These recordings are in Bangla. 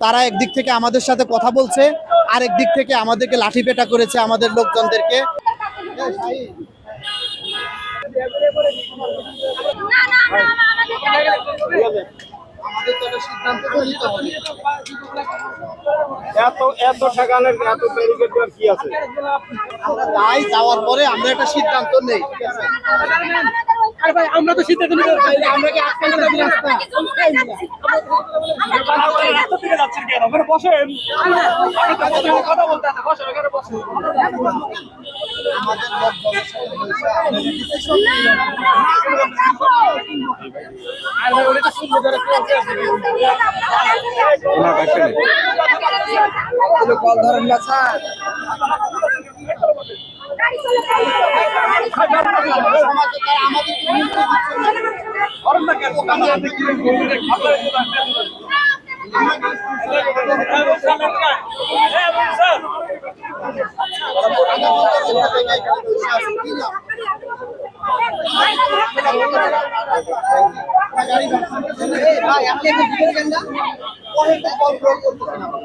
তারা একদিক থেকে আমাদের সাথে কথা বলছে আর একদিক থেকে আমাদেরকে লাঠি পেটা করেছে আমাদের লোকজনদেরকে। এত এত এত ব্যারিকেড কি আছে? যাওয়ার পরে আমরা একটা সিদ্ধান্ত নেই। আরে ভাই আমরা তো সিদ্ধান্ত নিতে পারি আমরা কি যাবি রাস্তা রাস্তা থেকে যাচ্ছেন কেন? ওখানে বসেন। বসে কথা বলতে বসেন ওখানে বসেন। কল ধরেন না স্যার ভাই আপনি একটু ভিতরে যান না পরে কল প্রয়োগ করতেছেন আপনি।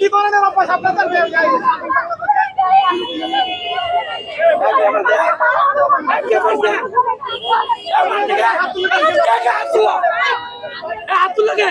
কি করেন আপনার আপনাদের হাত লাগে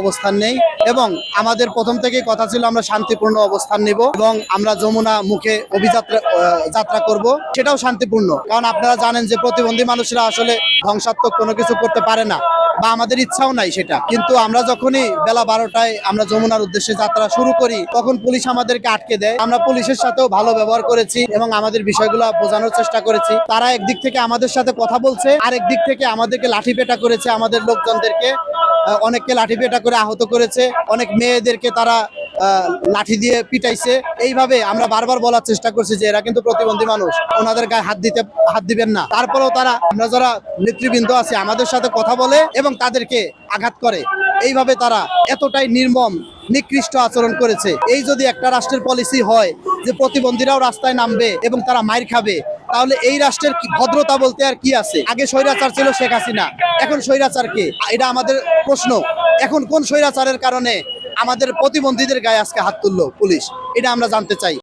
অবস্থান নেই এবং আমাদের প্রথম থেকেই কথা ছিল আমরা শান্তিপূর্ণ অবস্থান নিব এবং আমরা যমুনা মুখে অভিযাত্রা যাত্রা করব। সেটাও শান্তিপূর্ণ। কারণ আপনারা জানেন যে প্রতিবন্ধী মানুষরা আসলে ধ্বংসাত্মক কোনো কিছু করতে পারে না বা আমাদের ইচ্ছাও নাই সেটা। কিন্তু আমরা যখনই বেলা বারোটায় আমরা যমুনার উদ্দেশ্যে যাত্রা শুরু করি, তখন পুলিশ আমাদেরকে আটকে দেয়। আমরা পুলিশের সাথেও ভালো ব্যবহার করেছি এবং আমাদের বিষয়গুলো বোঝানোর চেষ্টা করেছি। তারা একদিক থেকে আমাদের সাথে কথা বলছে আর একদিক থেকে আমাদেরকে লাঠি পেটা করেছে আমাদের লোকজনদেরকে। অনেককে লাঠি পেটা করে আহত করেছে, অনেক মেয়েদেরকে তারা লাঠি দিয়ে পিটাইছে। এইভাবে আমরা বারবার বলার চেষ্টা করছি যে এরা কিন্তু প্রতিবন্ধী মানুষ, ওনাদের গায়ে হাত দিতে, হাত দিবেন না। তারপরেও তারা, আমরা যারা নেতৃবৃন্দ আছে, আমাদের সাথে কথা বলে এবং তাদেরকে আঘাত করে। এইভাবে তারা এতটাই নির্মম, নিকৃষ্ট আচরণ করেছে। এই যদি একটা রাষ্ট্রের পলিসি হয় যে প্রতিবন্ধীরাও রাস্তায় নামবে এবং তারা মাইর খাবে, তাহলে এই রাষ্ট্রের ভদ্রতা বলতে আর কি আছে? আগে স্বৈরাচার ছিল শেখ হাসিনা, এখন স্বৈরাচার কে? এটা আমাদের প্রশ্ন, এখন কোন স্বৈরাচারের কারণে আমাদের প্রতিবন্ধীদের গায়ে আজকে হাত তুললো পুলিশ? এটা আমরা জানতে চাই।